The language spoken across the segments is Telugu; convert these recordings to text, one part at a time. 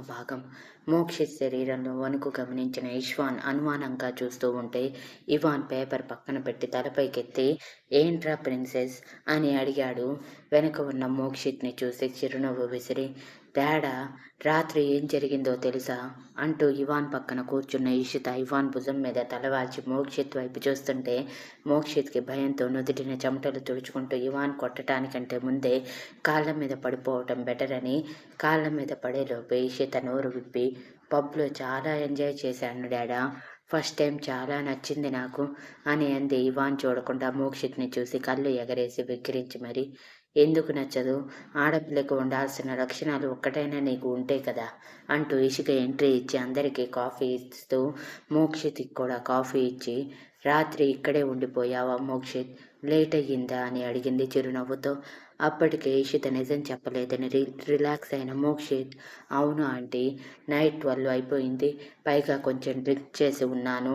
భాగం. మోక్షిత్ శరీరంలో వణుకు గమనించిన ఇష్వాన్ అనుమానంగా చూస్తూ ఉంటే ఇవాన్ పేపర్ పక్కన పెట్టి తలపైకెత్తి ఏంట్రా ప్రిన్సెస్? అని అడిగాడు. వెనక ఉన్న మోక్షిత్ని చూసి చిరునవ్వు విసిరి డాడా రాత్రి ఏం జరిగిందో తెలుసా? అంటూ ఇవాన్ పక్కన కూర్చున్న ఇషిత ఇవాన్ భుజం మీద తలవాల్చి మోక్షిత్ వైపు చూస్తుంటే మోక్షిత్కి భయంతో నుదుటిన చెమటలు తుడుచుకుంటూ ఇవాన్ కొట్టడానికంటే ముందే కాళ్ళ మీద పడిపోవటం బెటర్ అని కాళ్ళ మీద పడేలోపు ఇషిత నోరు విప్పి పబ్లో చాలా ఎంజాయ్ చేశాను డాడా. ఫస్ట్ టైం చాలా నచ్చింది నాకు అని అంది ఇవాన్ చూడకుండా మోక్షిత్ని చూసి కళ్ళు ఎగరేసి విక్రించి మరి ఎందుకు నచ్చదు? ఆడపిల్లకు ఉండాల్సిన లక్షణాలు ఒక్కటైనా నీకు ఉంటే కదా? అంటూ ఇసుక ఎంట్రీ ఇచ్చి అందరికీ కాఫీ ఇస్తూ మోక్షిత్కి కూడా కాఫీ ఇచ్చి రాత్రి ఇక్కడే ఉండిపోయావా మోక్షిత్? లేట్ అయ్యిందా అని అడిగింది చిరునవ్వుతో. అప్పటికే ఇషిత నిజం చెప్పలేదని రి రిలాక్స్ అయిన మోక్షిత్ అవును ఆంటీ? నైట్ ట్వెల్వ్ అయిపోయింది. పైగా కొంచెం డ్రింక్ చేసి ఉన్నాను.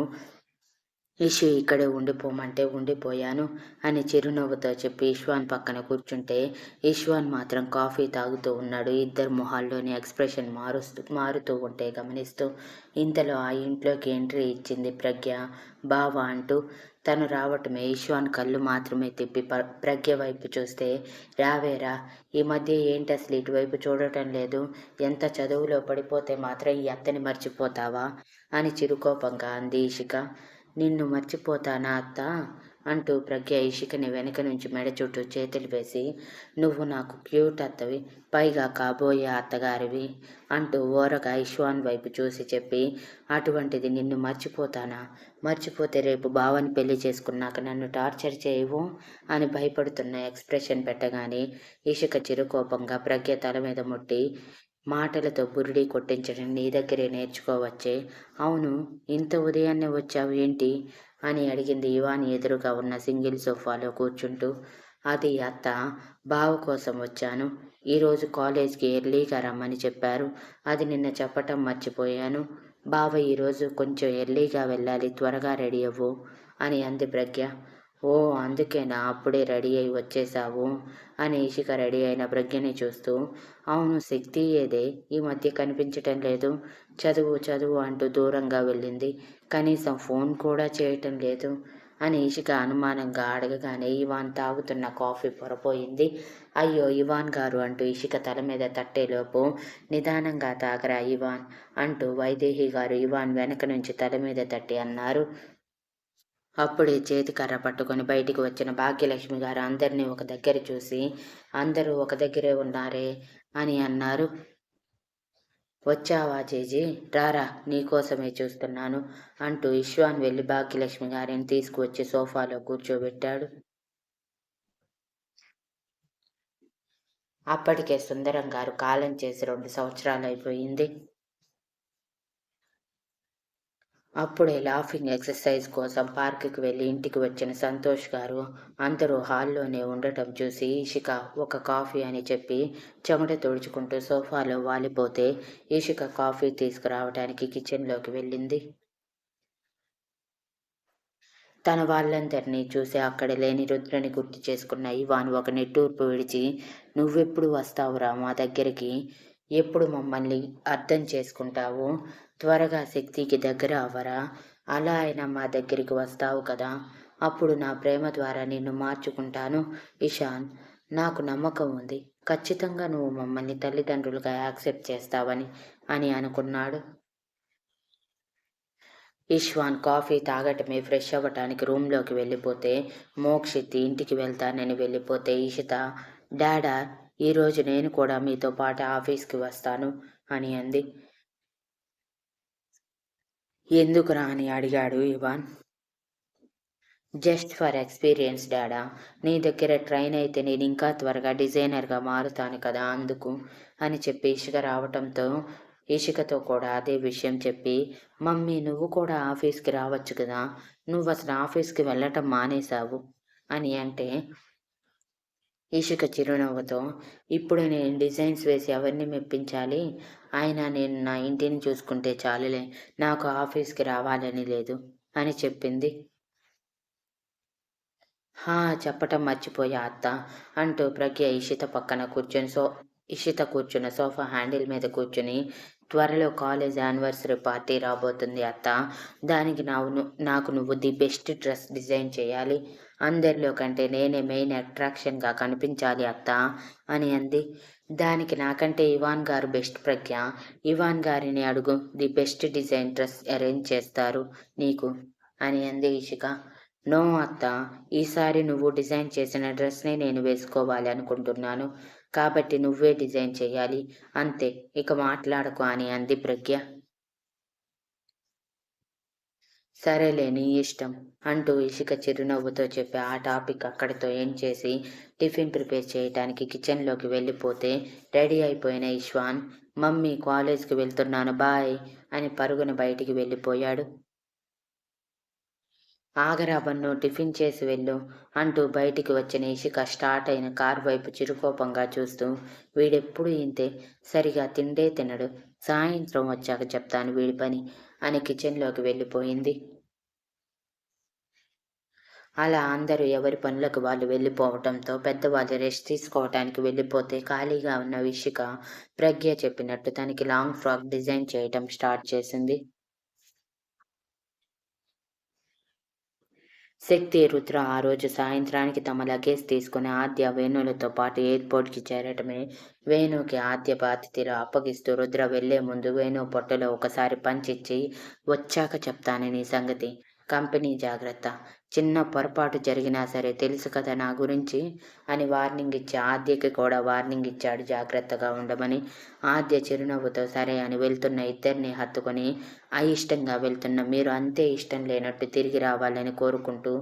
ఇషు ఇక్కడే ఉండిపోమంటే ఉండిపోయాను అని చిరునవ్వుతో చెప్పి ఇష్వాన్ పక్కన కూర్చుంటే ఇష్వాన్ మాత్రం కాఫీ తాగుతూ ఉన్నాడు. ఇద్దరు మొహాల్లోని ఎక్స్ప్రెషన్ మారుస్తూ మారుతూ ఉంటే గమనిస్తూ ఇంతలో ఆ ఇంట్లోకి ఎంట్రీ ఇచ్చింది ప్రజ్ఞ బావ అంటూ తను రావటమే ఇష్వాన్ కళ్ళు మాత్రమే తిప్పి ప్రజ్ఞ వైపు చూస్తే రావేరా ఈ మధ్య ఏంటి అసలు ఇటువైపు చూడటం లేదు? ఎంత చదువులో పడిపోతే మాత్రం ఈ అత్తని మర్చిపోతావా? అని చిరుకోపంగా అంది ఇషిక. నిన్ను మర్చిపోతానా అత్త? అంటూ ప్రజ్ఞ ఇషికని వెనక నుంచి మెడ చుట్టూ చేతులు వేసి నువ్వు నాకు క్యూట్ అత్తవి పైగా కాబోయే అత్తగారివి అంటూ ఓరగా ఇష్వాన్ వైపు చూసి చెప్పి అటువంటిది నిన్ను మర్చిపోతానా? మర్చిపోతే రేపు బావని పెళ్ళి చేసుకున్నాక నన్ను టార్చర్ చేయవు? అని భయపడుతున్న ఎక్స్ప్రెషన్ పెట్టగానే ఇషిక చిరుకోపంగా ప్రజ్ఞ తల మీద ముట్టి మాటలతో బురిడి కొట్టించడం నీ దగ్గరే నేర్చుకోవచ్చే. అవును ఇంత ఉదయాన్నే వచ్చావు ఏంటి? అని అడిగింది ఇవాని ఎదురుగా ఉన్న సింగిల్ సోఫాలో కూర్చుంటూ. అది అత్త బావ కోసం వచ్చాను. ఈరోజు కాలేజ్కి ఎర్లీగా రమ్మని చెప్పారు. అది నిన్న చెప్పటం మర్చిపోయాను. బావ ఈరోజు కొంచెం ఎర్లీగా వెళ్ళాలి త్వరగా రెడీ అవ్వు అని అంది ప్రజ్ఞ. ఓ అందుకేనా అప్పుడే రెడీ అయి వచ్చేసావు అని ఇషిక రెడీ అయిన ప్రజ్ఞని చూస్తూ. అవును శక్తి ఏదే? ఈ మధ్య కనిపించటం లేదు. చదువు చదువు అంటూ దూరంగా వెళ్ళింది. కనీసం ఫోన్ కూడా చేయటం లేదు. అని ఇషిక అనుమానంగా అడగగానే ఇవాన్ తాగుతున్న కాఫీ పొరపోయింది. అయ్యో ఇవాన్ గారు అంటూ ఇషిక తల మీద తట్టేలోపు నిదానంగా తాగరా ఇవాన్ అంటూ వైదేహి గారు ఇవాన్ వెనక నుంచి తల మీద తట్టి అన్నారు. అప్పుడే చేతికర్ర పట్టుకొని బయటికి వచ్చిన భాగ్యలక్ష్మి గారు అందరినీ ఒక దగ్గర చూసి అందరూ ఒక దగ్గరే ఉన్నారే అని అన్నారు. వచ్చావా చేజీ? రారా నీకోసమే చూస్తున్నాను అంటూ ఇష్వాన్ వెళ్ళి భాగ్యలక్ష్మి గారిని తీసుకువచ్చి సోఫాలో కూర్చోబెట్టాడు. అప్పటికే సుందరం గారు కాలం చేసి రెండు సంవత్సరాలు అయిపోయింది. అప్పుడే లాఫింగ్ ఎక్సర్సైజ్ కోసం పార్కుకి వెళ్ళి ఇంటికి వచ్చిన సంతోష్ గారు అందరూ హాల్లోనే ఉండటం చూసి ఇషిక ఒక కాఫీ అని చెప్పి చెమట తుడుచుకుంటూ సోఫాలో వాలిపోతే ఇషిక కాఫీ తీసుకురావడానికి కిచెన్లోకి వెళ్ళింది. తన వాళ్ళందరినీ చూసి అక్కడ లేని రుద్రని గుర్తు చేసుకున్న ఇవాన్ ఒక నెట్టూర్పు విడిచి నువ్వెప్పుడు వస్తావురా మా దగ్గరికి? ఎప్పుడు మమ్మల్ని అర్థం చేసుకుంటావు? త్వరగా శక్తికి దగ్గర అవ్వరా? అలా అయినా మా దగ్గరికి వస్తావు కదా? అప్పుడు నా ప్రేమ ద్వారా నిన్ను మార్చుకుంటాను ఇషాన్. నాకు నమ్మకం ఉంది. ఖచ్చితంగా నువ్వు మమ్మల్ని తల్లిదండ్రులుగా యాక్సెప్ట్ చేస్తావని అని అనుకున్నాడు. ఇష్వాన్ కాఫీ తాగటమే ఫ్రెష్ అవ్వటానికి రూమ్లోకి వెళ్ళిపోతే మోక్షిత్ ఇంటికి వెళ్తానని వెళ్ళిపోతే ఇషిత డాడా ఈరోజు నేను కూడా మీతో పాటు ఆఫీస్కి వస్తాను అని అంది. ఎందుకురా అని అడిగాడు ఇవాన్. జస్ట్ ఫర్ ఎక్స్పీరియన్స్ డాడా నీ దగ్గర ట్రైన్ అయితే నేను ఇంకా త్వరగా డిజైనర్గా మారుతాను కదా అందుకు అని చెప్పి ఇషిక రావటంతో ఇషికతో కూడా అదే విషయం చెప్పి మమ్మీ నువ్వు కూడా ఆఫీస్కి రావచ్చు కదా నువ్వు అసలు ఆఫీస్కి వెళ్ళటం మానేశావు అని అంటే ఇసుక చిరునవ్వుతో ఇప్పుడు నేను డిజైన్స్ వేసి ఎవరిని మెప్పించాలి? ఆయన నేను నా ఇంటిని చూసుకుంటే చాలులే నాకు ఆఫీస్కి రావాలని లేదు అని చెప్పింది. హా చెప్పటం మర్చిపోయా అత్త అంటూ ప్రజ్ఞ ఇషిత పక్కన కూర్చొని సో ఇషిత కూర్చున్న సోఫా హ్యాండిల్ మీద కూర్చుని త్వరలో కాలేజ్ యానివర్సరీ పార్టీ రాబోతుంది అత్త. దానికి నావు నాకు నువ్వు ది బెస్ట్ డ్రెస్ డిజైన్ చేయాలి. అందరిలో కంటే నేనే మెయిన్ అట్రాక్షన్గా కనిపించాలి అత్త అని అంది. దానికి నాకంటే ఇవాన్ గారు బెస్ట్ ప్రజ్ఞ. ఇవాన్ గారిని అడుగు the best design dress arrange చేస్తారు నీకు అని అంది ఇషిక. నో అత్త. ఈసారి నువ్వు డిజైన్ చేసిన డ్రెస్నే నేను వేసుకోవాలి అనుకుంటున్నాను. కాబట్టి నువ్వే డిజైన్ చేయాలి అంతే ఇక మాట్లాడకు అని అంది ప్రజ్ఞ. సరేలే నీ ఇష్టం అంటూ ఇసుక చిరునవ్వుతో చెప్పి ఆ టాపిక్ అక్కడితో ఏం చేసి టిఫిన్ ప్రిపేర్ చేయటానికి కిచెన్లోకి వెళ్ళిపోతే రెడీ అయిపోయిన ఇష్వాన్ మమ్మీ కాలేజ్కి వెళ్తున్నాను బాయ్ అని పరుగున బయటికి వెళ్ళిపోయాడు. ఆగరా బన్ను టిఫిన్ చేసి వెళ్ళు అంటూ బయటికి వచ్చిన ఇషిక స్టార్ట్ అయిన కార్ వైపు చిరుకోపంగా చూస్తూ వీడెప్పుడు ఇంతే? సరిగా తిండే తినడు. సాయంత్రం వచ్చాక చెప్తాను వీడి పని అని కిచెన్లోకి వెళ్ళిపోయింది. అలా అందరూ ఎవరి పనులకు వాళ్ళు వెళ్ళిపోవటంతో పెద్దవాళ్ళు రెస్ట్ తీసుకోవటానికి వెళ్ళిపోతే ఖాళీగా ఉన్న విషిక ప్రజ్ఞ చెప్పినట్టు తనకి లాంగ్ ఫ్రాక్ డిజైన్ చేయటం స్టార్ట్ చేసింది. శక్తి రుద్ర ఆ రోజు సాయంత్రానికి తమ లగేజ్ తీసుకుని ఆద్య వేణులతో పాటు ఎయిర్పోర్ట్కి చేరటమే వేణుకి ఆద్య బాధితులు అప్పగిస్తూ రుద్ర వెళ్ళే ముందు వేణు పొట్టలో ఒకసారి పంచిచ్చి వచ్చాక చెప్తానని సంగతి. కంపెనీ జాగ్రత్త. చిన్న పొరపాటు జరిగినా సరే తెలుసు కదా నా గురించి అని వార్నింగ్ ఇచ్చి ఆద్యకి కూడా వార్నింగ్ ఇచ్చాడు. జాగ్రత్తగా ఉండమని ఆద్య చిరునవ్వుతో సరే అని వెళ్తున్న ఇద్దరిని హత్తుకొని అయిష్టంగా వెళ్తున్న మీరు అంతే ఇష్టం లేనట్టు తిరిగి రావాలని కోరుకుంటూ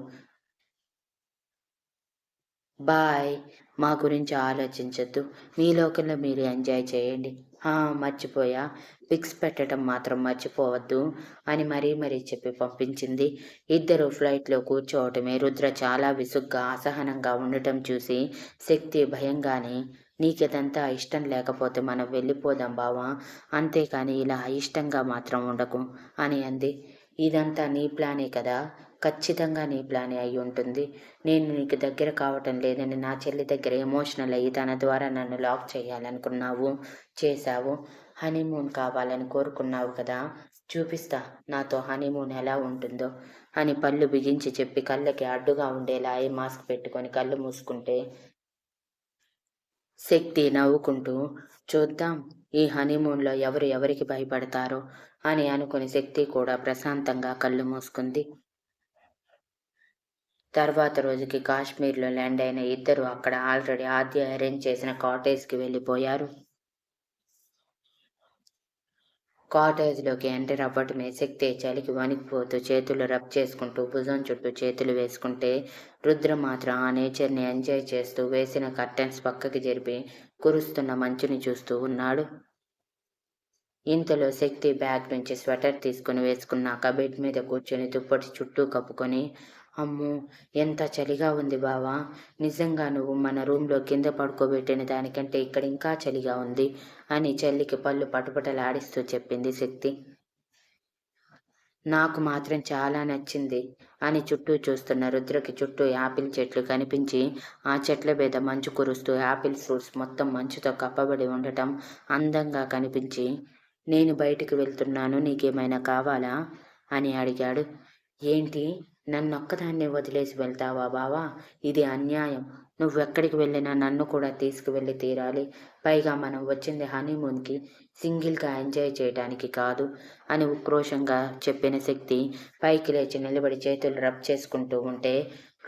బాయ్. మా గురించి ఆలోచించద్దు. మీ లోకంలో మీరు ఎంజాయ్ చేయండి. మర్చిపోయా. పిక్స్ పెట్టడం మాత్రం మర్చిపోవద్దు అని మరీ మరీ చెప్పి పంపించింది. ఇద్దరు ఫ్లైట్లో కూర్చోవటమే రుద్ర చాలా విసుగ్గా అసహనంగా ఉండటం చూసి శక్తి భయంగానే నీకిదంతా ఇష్టం లేకపోతే మనం వెళ్ళిపోదాం బావా అంతేకాని ఇలా ఇష్టంగా మాత్రం ఉండకు అని అంది. ఇదంతా నీ ప్లానే కదా ఖచ్చితంగా నీ ప్లానే అయి ఉంటుంది. నేను నీకు దగ్గర కావటం లేదని నా చెల్లి దగ్గర ఎమోషనల్ అయ్యి తన ద్వారా నన్ను లాక్ చేయాలనుకున్నావు చేశావు. హనీమూన్ కావాలని కోరుకున్నావు కదా? చూపిస్తా. నాతో హనీమూన్ ఎలా ఉంటుందో. అని పళ్ళు బిగించి చెప్పి కళ్ళకి అడ్డుగా ఉండేలా ఏ మాస్క్ పెట్టుకొని కళ్ళు మూసుకుంటే శక్తి నవ్వుకుంటూ చూద్దాం ఈ హనీమూన్లో ఎవరు ఎవరికి భయపడతారో అని అనుకుని శక్తి కూడా ప్రశాంతంగా కళ్ళు మూసుకుంది. తర్వాత రోజుకి కాశ్మీర్లో ల్యాండ్ అయిన ఇద్దరు అక్కడ ఆల్రెడీ ఆద్య అరేంజ్ చేసిన కాటేజ్కి వెళ్ళిపోయారు. కాటేజ్లోకి ఎంటర్ అవ్వటమే శక్తి చలికి వణికిపోతూ చేతులు రబ్ చేసుకుంటూ భుజం చుట్టూ చేతులు వేసుకుంటే రుద్ర మాత్రం ఆ నేచర్ని ఎంజాయ్ చేస్తూ వేసిన కర్టెన్స్ పక్కకి జరిపి కురుస్తున్న మంచుని చూస్తూ ఉన్నాడు. ఇంతలో శక్తి బ్యాగ్ నుంచి స్వెటర్ తీసుకుని వేసుకున్నాక బెడ్ మీద కూర్చొని దుప్పటి చుట్టూ కప్పుకొని అమ్మో ఎంత చలిగా ఉంది బావా. నిజంగా నువ్వు మన రూమ్లో కింద పడుకోబెట్టిన దానికంటే ఇక్కడ ఇంకా చలిగా ఉంది అని చెల్లికి పళ్ళు పటపటలాడిస్తూ చెప్పింది శక్తి. నాకు మాత్రం చాలా నచ్చింది అని చుట్టూ చూస్తున్న రుద్రకి చుట్టూ యాపిల్ చెట్లు కనిపించి ఆ చెట్ల మీద మంచు కురుస్తూ యాపిల్ ఫ్రూట్స్ మొత్తం మంచుతో కప్పబడి ఉండటం అందంగా కనిపించి నేను బయటికి వెళ్తున్నాను నీకేమైనా కావాలా? అని అడిగాడు. ఏంటి? నన్నొక్కదాన్ని వదిలేసి వెళ్తావా బావా? ఇది అన్యాయం. నువ్వెక్కడికి వెళ్ళినా నన్ను కూడా తీసుకువెళ్ళి తీరాలి. పైగా మనం వచ్చింది హనీమూన్కి. సింగిల్గా ఎంజాయ్ చేయడానికి కాదు అని ఉక్రోషంగా చెప్పిన శక్తి పైకి లేచి నిలబడి చేతులు రబ్ చేసుకుంటూ ఉంటే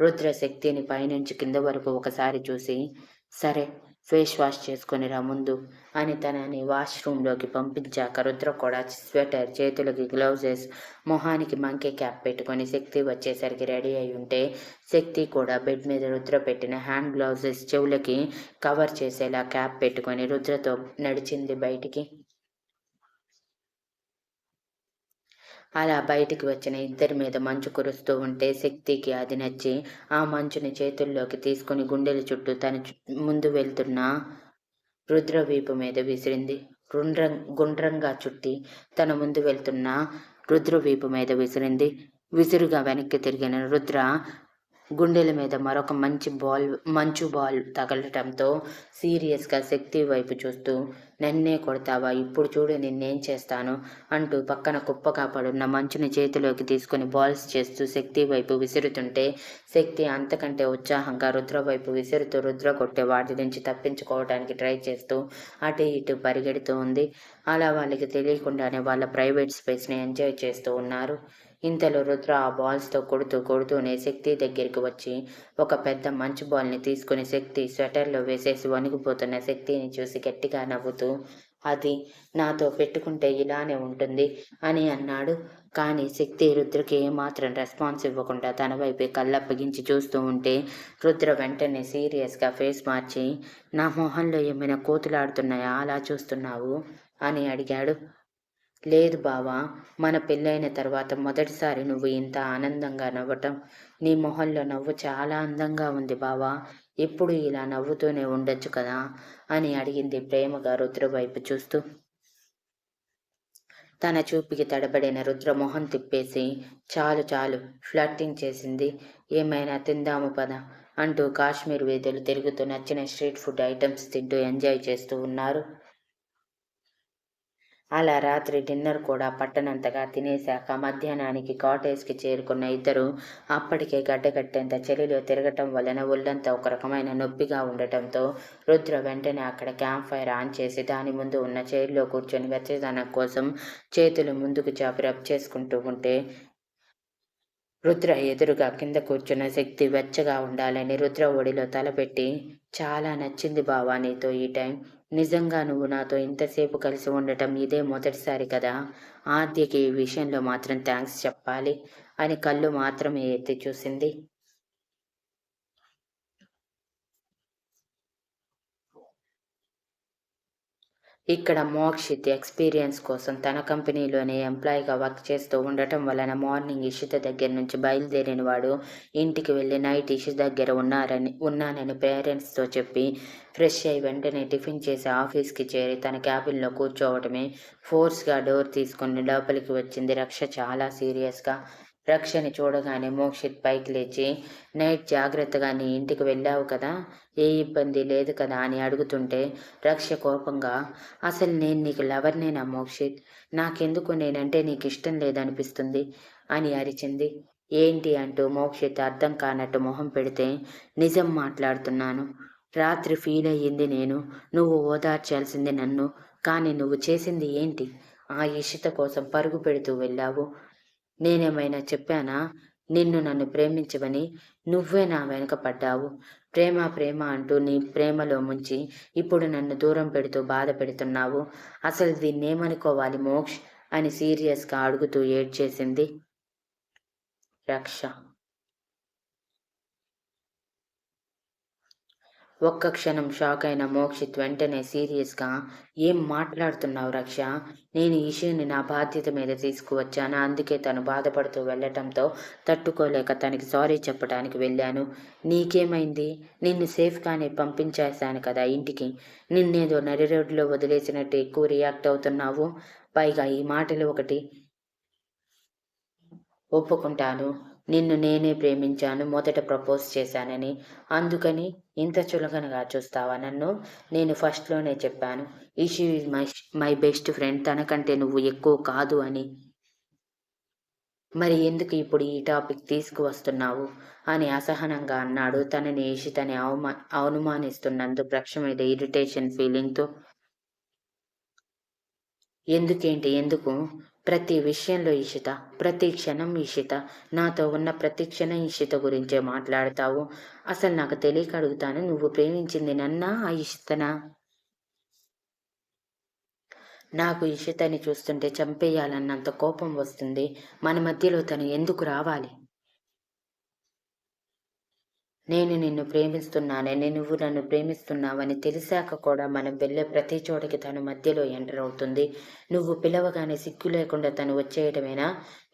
రుద్ర శక్తిని పైనుంచి కింద వరకు ఒకసారి చూసి సరే ఫేస్ వాష్ చేసుకొని రా ముందు అని తనని వాష్రూమ్లోకి పంపించాక రుద్ర కూడా స్వెటర్ చేతులకి గ్లౌజెస్ మొహానికి మంకీ క్యాప్ పెట్టుకొని శక్తి వచ్చేసరికి రెడీ అయి ఉంటే శక్తి కూడా బెడ్ మీద రుద్ర పెట్టిన హ్యాండ్ గ్లౌజెస్ చెవులకి కవర్ చేసేలా క్యాప్ పెట్టుకొని రుద్రతో నడిచింది బయటికి. అలా బయటికి వచ్చిన ఇద్దరి మీద మంచు కురుస్తూ ఉంటే శక్తికి అది నచ్చి ఆ మంచుని చేతుల్లోకి తీసుకుని గుండెల చుట్టూ తన ముందు వెళ్తున్న రుద్రవీపు మీద విసిరింది. గుండ్రం గుండ్రంగా చుట్టి తన ముందు వెళ్తున్న రుద్రవీపు మీద విసిరింది. విసురుగా వెనక్కి తిరిగిన రుద్ర గుండెల మీద మరొక మంచి బాల్ మంచు బాల్ తగలటంతో సీరియస్గా శక్తి వైపు చూస్తూ నన్నే కొడతావా? ఇప్పుడు చూడు నిన్నేం చేస్తాను అంటూ పక్కన కుప్పగా పడున్న మంచుని చేతిలోకి తీసుకుని బాల్స్ చేస్తూ శక్తి వైపు విసురుతుంటే శక్తి అంతకంటే ఉత్సాహంగా రుద్ర వైపు విసురుతూ రుద్ర కొట్టే వాటి నుంచి తప్పించుకోవడానికి ట్రై చేస్తూ అటు ఇటు పరిగెడుతూ ఉంది. అలా వాళ్ళకి తెలియకుండానే వాళ్ళ ప్రైవేట్ స్పేస్ని ఎంజాయ్ చేస్తూ ఉన్నారు. ఇంతలో రుద్ర ఆ బాల్స్తో కొడుతూ కొడుతూనే శక్తి దగ్గరికి వచ్చి ఒక పెద్ద మంచు బాల్ని తీసుకుని శక్తి స్వెటర్లో వేసేసి వణిగిపోతున్న శక్తిని చూసి గట్టిగా నవ్వుతూ అది నాతో పెట్టుకుంటే ఇలానే ఉంటుంది అని అన్నాడు. కానీ శక్తి రుద్రకి ఏమాత్రం రెస్పాన్స్ ఇవ్వకుండా తన వైపే కళ్ళప్పగించి చూస్తూ ఉంటే రుద్ర వెంటనే సీరియస్గా ఫేస్ మార్చి నా మొహంలో ఏమైనా కోతులాడుతున్నాయా? అలా చూస్తున్నావు? అని అడిగాడు. లేదు బావా మన పెళ్ళైన తర్వాత మొదటిసారి నువ్వు ఇంత ఆనందంగా నవ్వటం నీ మొహంలో నవ్వు చాలా అందంగా ఉంది బావా. ఎప్పుడు ఇలా నవ్వుతూనే ఉండొచ్చు కదా? అని అడిగింది ప్రేమగా రుద్ర వైపు చూస్తూ. తన చూపుకి తడబడిన రుద్ర మొహం తిప్పేసి చాలు చాలు ఫ్లట్టింగ్ చేసింది. ఏమైనా తిందాము పద అంటూ కాశ్మీర్ వీధులు తిరుగుతూ నచ్చిన స్ట్రీట్ ఫుడ్ ఐటమ్స్ తింటూ ఎంజాయ్ చేస్తూ ఉన్నారు. అలా రాత్రి డిన్నర్ కూడా పట్టనంతగా తినేశాక మధ్యాహ్నానికి కాటేజ్కి చేరుకున్న ఇద్దరు అప్పటికే గడ్డగట్టేంత చలిలో తిరగటం వలన ఒళ్ళంతా ఒక రకమైన నొప్పిగా ఉండటంతో రుద్ర వెంటనే అక్కడ క్యాంప్ ఫైర్ ఆన్ చేసి దాని ముందు ఉన్న చైర్లో కూర్చొని వెచ్చదనం కోసం చేతులు ముందుకు చాపి రబ్ చేసుకుంటూ ఉంటే రుద్ర ఎదురుగా కింద కూర్చున్న శక్తి వెచ్చగా ఉండాలని రుద్ర ఒడిలో తలపెట్టి చాలా నచ్చింది బావా నీతో ఈ టైం. నిజంగా నువ్వు నాతో ఇంతసేపు కలిసి ఉండటం ఇదే మొదటిసారి కదా? ఆద్యకి ఈ విషయంలో మాత్రం థ్యాంక్స్ చెప్పాలి అని కళ్ళు మాత్రమే ఎత్తి చూసింది. ఇక్కడ మోక్షిత్ ఎక్స్పీరియన్స్ కోసం తన కంపెనీలోనే ఎంప్లాయీగా వర్క్ చేస్తూ ఉండటం వలన మార్నింగ్ ఇషిత దగ్గర నుంచి బయలుదేరిన వాడు ఇంటికి వెళ్ళి నైట్ ఇషిత దగ్గర ఉన్నారని ఉన్నానని పేరెంట్స్తో చెప్పి ఫ్రెష్ అయి వెంటనే టిఫిన్ చేసి ఆఫీస్కి చేరి తన క్యాబిన్లో కూర్చోవటమే. ఫోర్స్గా డోర్ తీసుకుని లోపలికి వచ్చింది రక్ష చాలా సీరియస్గా. రక్షని చూడగానే మోక్షిత్ పైకి లేచి నైట్ జాగ్రత్తగా నీ ఇంటికి వెళ్ళావు కదా? ఏ ఇబ్బంది లేదు కదా? అని అడుగుతుంటే రక్ష కోపంగా అసలు నేను నీకు లవర్నేనా మోక్షిత్? నాకెందుకు నేనంటే నీకు ఇష్టం లేదనిపిస్తుంది అని అరిచింది. ఏంటి? అంటూ మోక్షిత్ అర్థం కానట్టు మొహం పెడితే నిజం మాట్లాడుతున్నాను. రాత్రి ఫీల్ అయ్యింది నేను. నువ్వు ఓదార్చాల్సింది నన్ను. కానీ నువ్వు చేసింది ఏంటి? ఆ ఇషిత కోసం పరుగు పెడుతూ వెళ్ళావు. నేనేమైనా చెప్పానా? నిన్ను నన్ను ప్రేమించవని నువ్వే నా వెనుక పడ్డావు. ప్రేమ ప్రేమ అంటూ నీ ప్రేమలో ముంచి ఇప్పుడు నన్ను దూరం పెడుతూ బాధ పెడుతున్నావు. అసలు దీన్నేమనుకోవాలి మోక్ష్? అని సీరియస్గా అడుగుతూ ఏడ్చేసింది రక్ష. ఒక్క క్షణం షాక్ అయిన మోక్షిత్ వెంటనే సీరియస్గా ఏం మాట్లాడుతున్నావు రక్ష? నేను ఈషుని నా బాధ్యత మీద తీసుకువచ్చాను? అందుకే తను బాధపడుతూ వెళ్ళటంతో తట్టుకోలేక తనకి సారీ చెప్పడానికి వెళ్ళాను. నీకేమైంది? నిన్ను సేఫ్గానే పంపించేశాను కదా ఇంటికి. నిన్నేదో నడి రోడ్లో వదిలేసినట్టు ఎక్కువ రియాక్ట్ అవుతున్నావు? పైగా ఈ మాటలు ఒకటి ఒప్పుకుంటాను. నిన్ను నేనే ప్రేమించాను మొదట ప్రపోజ్ చేశానని. అందుకని ఇంత చులకనగా చూస్తావా నన్ను? నేను ఫస్ట్లోనే చెప్పాను. Eshu is my my best friend తనకంటే నువ్వు ఎక్కువ కాదు అని. మరి ఎందుకు ఇప్పుడు ఈ టాపిక్ తీసుకువస్తున్నావు? అని అసహనంగా అన్నాడు. తనని ఈషితని అవమా అవనుమానిస్తున్నందుకు రక్ష మీద ఇరిటేషన్ ఫీలింగ్తో ఎందుకేంటి? ఎందుకు? ప్రతి విషయంలో ఈషిత ప్రతి క్షణం ఈషిత నాతో ఉన్న ప్రతి క్షణం ఈషిత గురించే మాట్లాడతావు. అసలు నాకు తెలియక అడుగుతాను నువ్వు ప్రేమించింది నన్నా ఆ ఇషితనా? నాకు ఇషితని చూస్తుంటే చంపేయాలన్నంత కోపం వస్తుంది. మన మధ్యలో తను ఎందుకు రావాలి? నేను నిన్ను ప్రేమిస్తున్నానని నువ్వు నన్ను ప్రేమిస్తున్నావని తెలిసాక కూడా మనం వెళ్ళే ప్రతి చోటకి తను మధ్యలో ఎంటర్ అవుతుంది. నువ్వు పిలవగానే సిగ్గు లేకుండా తను వచ్చేయటమేనా?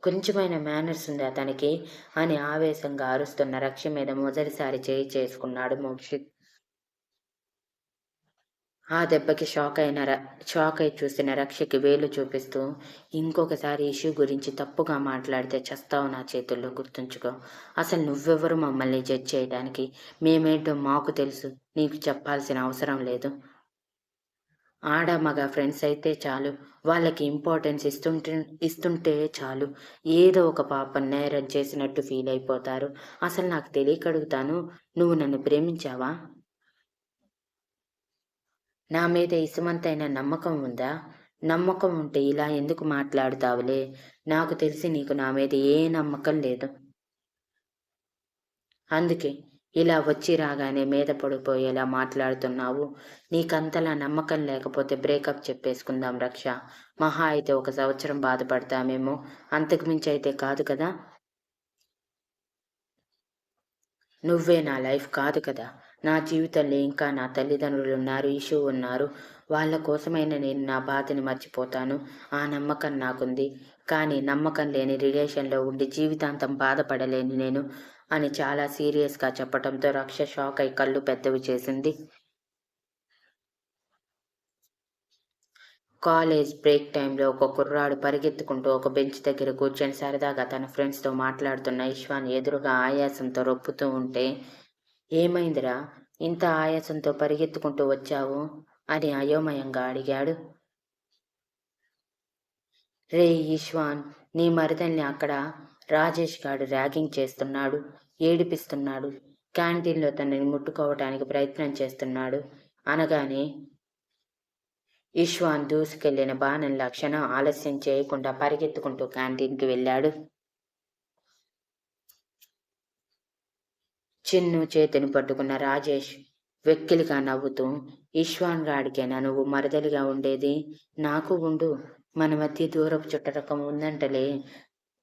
కొంచెమైన మేనర్స్ ఉందా తనకి? అని ఆవేశంగా అరుస్తున్న రక్ష మీద మొదటిసారి చేయి చేసుకున్నాడు మోక్షిత్. ఆ దెబ్బకి షాక్ అయిన ర షాక్ అయి చూసిన రక్షకి వేలు చూపిస్తూ ఇంకొకసారి ఇష్యూ గురించి తప్పుగా మాట్లాడితే చస్తావు నా చేతుల్లో గుర్తుంచుకో. అసలు నువ్వెవరు మమ్మల్ని జడ్జ్ చేయడానికి? మేమేంటో మాకు తెలుసు. నీకు చెప్పాల్సిన అవసరం లేదు. ఆడ మగ ఫ్రెండ్స్ అయితే చాలు. వాళ్ళకి ఇంపార్టెన్స్ ఇస్తుంటే ఇస్తుంటే చాలు. ఏదో ఒక పాప నేరం చేసినట్టు ఫీల్ అయిపోతారు. అసలు నాకు తెలియకడుగుతాను. నువ్వు నన్ను ప్రేమించావా? నా మీద ఇసుమంతైన నమ్మకం ఉందా? నమ్మకం ఉంటే ఇలా ఎందుకు మాట్లాడుతావులే? నాకు తెలిసి నీకు నా మీద ఏ నమ్మకం లేదు. అందుకే ఇలా వచ్చి రాగానే మీద పడిపోయేలా మాట్లాడుతున్నావు. నీకంతలా నమ్మకం లేకపోతే బ్రేకప్ చెప్పేసుకుందాం రక్ష. మహా అయితే ఒక సంవత్సరం బాధపడతామేమో. అంతకుమించి అయితే కాదు కదా? నువ్వే నా లైఫ్ కాదు కదా? నా జీవితంలో ఇంకా నా తల్లిదండ్రులు ఉన్నారు ఇషు ఉన్నారు. వాళ్ళ కోసమైనా నేను నా బాధని మర్చిపోతాను. ఆ నమ్మకం నాకుంది. కానీ నమ్మకం లేని రిలేషన్లో ఉండి జీవితాంతం బాధపడలేని నేను అని చాలా సీరియస్గా చెప్పడంతో రక్ష షాక్ అయి కళ్ళు పెద్దవి చేసింది. కాలేజ్ బ్రేక్ టైంలో ఒక కుర్రాడు పరిగెత్తుకుంటూ ఒక బెంచ్ దగ్గర కూర్చొని సరదాగా తన ఫ్రెండ్స్తో మాట్లాడుతున్న ఇష్వాన్ ఎదురుగా ఆయాసంతో రొప్పుతూ ఉంటే ఏమైందిరా? ఇంత ఆయాసంతో పరిగెత్తుకుంటూ వచ్చావు? అని అయోమయంగా అడిగాడు. రే ఈశ్వాన్ నీ మరిదల్ని అక్కడ రాజేష్ గాడు ర్యాగింగ్ చేస్తున్నాడు ఏడిపిస్తున్నాడు క్యాంటీన్లో తనని ముట్టుకోవటానికి ప్రయత్నం చేస్తున్నాడు అనగానే ఈశ్వాన్ దూసుకెళ్ళిన బాణంలా క్షణం ఆలస్యం చేయకుండా పరిగెత్తుకుంటూ క్యాంటీన్కి వెళ్ళాడు. చిన్ను చేతిని పట్టుకున్న రాజేష్ వెక్కిలిగా నవ్వుతూ ఈశ్వాన్ గాడికేనా? నువ్వు మరదలిగా ఉండేది? నాకు ఉండు. మన మధ్య దూరపు చుట్టరకం ఉందంటలే.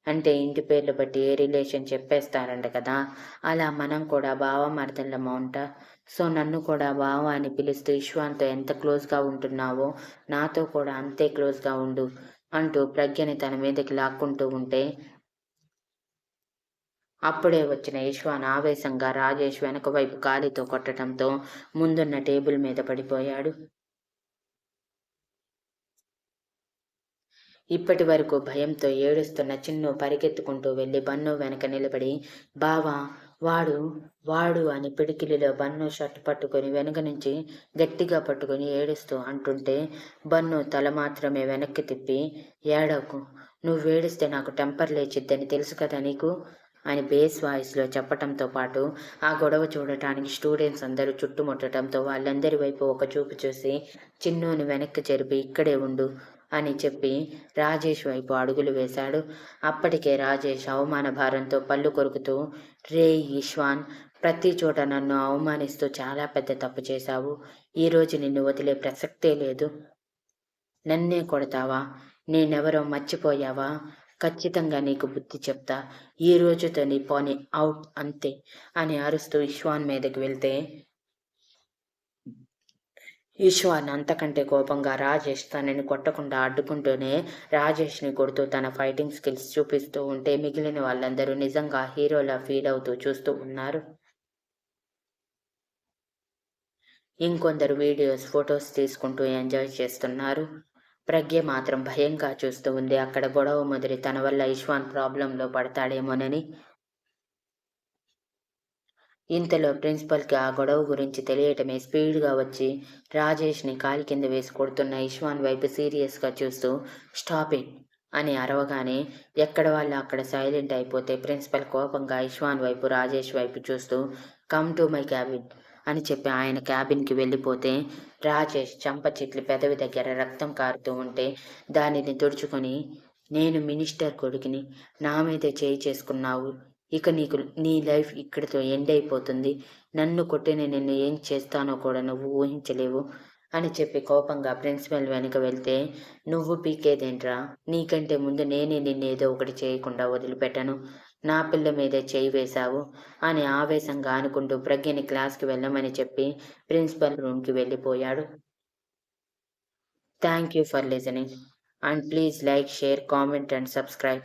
అంటే ఇంటి పేర్లు బట్టి ఏ రిలేషన్ చెప్పేస్తారంట కదా. అలా మనం కూడా బావ మరదళ్ళమా ఉంటా? సో నన్ను కూడా బావ అని పిలుస్తూ ఈశ్వాన్తో ఎంత క్లోజ్గా ఉంటున్నావో నాతో కూడా అంతే క్లోజ్గా ఉండు అంటూ ప్రజ్ఞని తన మీదకి లాక్కుంటూ ఉంటే అప్పుడే వచ్చిన ఈశ్వాన్ ఆవేశంగా రాజేష్ వెనక వైపు కాలితో కొట్టడంతో ముందున్న టేబుల్ మీద పడిపోయాడు. ఇప్పటి వరకు భయంతో ఏడుస్తున్న చిన్ను పరిగెత్తుకుంటూ వెళ్ళి బన్ను వెనక నిలబడి బావా వాడు వాడు అని పిడికిలిలో బన్ను షర్ట్ పట్టుకొని వెనుక నుంచి గట్టిగా పట్టుకొని ఏడుస్తూ అంటుంటే బన్ను తల మాత్రమే వెనక్కి తిప్పి ఏడవకు నువ్వు ఏడిస్తే నాకు టెంపర్ లేచిద్దని తెలుసు కదా నీకు? అని బేస్ వాయిస్లో చెప్పటంతో పాటు ఆ గొడవ చూడటానికి స్టూడెంట్స్ అందరూ చుట్టుముట్టడంతో వాళ్ళందరి వైపు ఒక చూపు చూసి చిన్నుని వెనక్కి జరిపి ఇక్కడే ఉండు అని చెప్పి రాజేష్ వైపు అడుగులు వేశాడు. అప్పటికే రాజేష్ అవమాన భారంతో పళ్ళు కొరుకుతూ రే ఈశ్వాన్ ప్రతి చోట నన్ను అవమానిస్తూ చాలా పెద్ద తప్పు చేశావు. ఈరోజు నిన్ను వదిలే ప్రసక్తే లేదు. నన్నే కొడతావా? నేనెవరో మర్చిపోయావా? ఖచ్చితంగా నీకు బుద్ధి చెప్తా. ఈ రోజుతో నీ పోనీ అవుట్ అంతే అని అరుస్తూ ఇష్వాన్ మీదకి వెళ్తే ఈశ్వాన్ అంతకంటే కోపంగా రాజేష్ తనని కొట్టకుండా అడ్డుకుంటూనే రాజేష్ని కొడుతూ తన ఫైటింగ్ స్కిల్స్ చూపిస్తూ ఉంటే మిగిలిన వాళ్ళందరూ నిజంగా హీరోలా ఫీల్ అవుతూ చూస్తూ ఉన్నారు. ఇంకొందరు వీడియోస్ ఫొటోస్ తీసుకుంటూ ఎంజాయ్ చేస్తున్నారు. ప్రజ్ఞ మాత్రం భయంగా చూస్తూ ఉంది. అక్కడ గొడవ మొదటి తన వల్ల ఇష్వాన్ ప్రాబ్లంలో పడతాడేమోనని ఇంతలో ప్రిన్సిపల్కి ఆ గొడవ గురించి తెలియటమే స్పీడ్గా వచ్చి రాజేష్ని కాలి కింద వేసి కొడుతున్న ఇష్వాన్ వైపు సీరియస్గా చూస్తూ స్టాప్ ఇట్ అని అరవగానే ఎక్కడ వాళ్ళు అక్కడ సైలెంట్ అయిపోతే ప్రిన్సిపల్ కోపంగా ఇష్వాన్ వైపు రాజేష్ వైపు చూస్తూ కమ్ టు మై క్యాబిన్ అని చెప్పి ఆయన క్యాబిన్కి వెళ్ళిపోతే రాజేష్ చంప చెట్లు పెదవి దగ్గర రక్తం కారుతూ ఉంటే దానిని తుడుచుకొని నేను మినిస్టర్ కొడుకుని నా మీదే చేయి చేసుకున్నావు. ఇక నీకు నీ లైఫ్ ఇక్కడితో ఎండ్ అయిపోతుంది. నన్ను కొట్టిన నిన్ను ఏం చేస్తానో కూడా నువ్వు ఊహించలేవు అని చెప్పి కోపంగా ప్రిన్సిపల్ వెనుక వెళ్తే నువ్వు పీకేదేంట్రా? నీకంటే ముందు నేనే నిన్ను ఏదో ఒకటి చేయకుండా వదిలిపెట్టను. నా పిల్ల మీదే చేయి వేశావు అని ఆవేశంగా అనుకుంటూ ప్రజ్ఞని క్లాస్కి వెళ్ళమని చెప్పి ప్రిన్సిపల్ రూమ్కి వెళ్ళిపోయాడు. Thank you for listening and please like share comment and subscribe.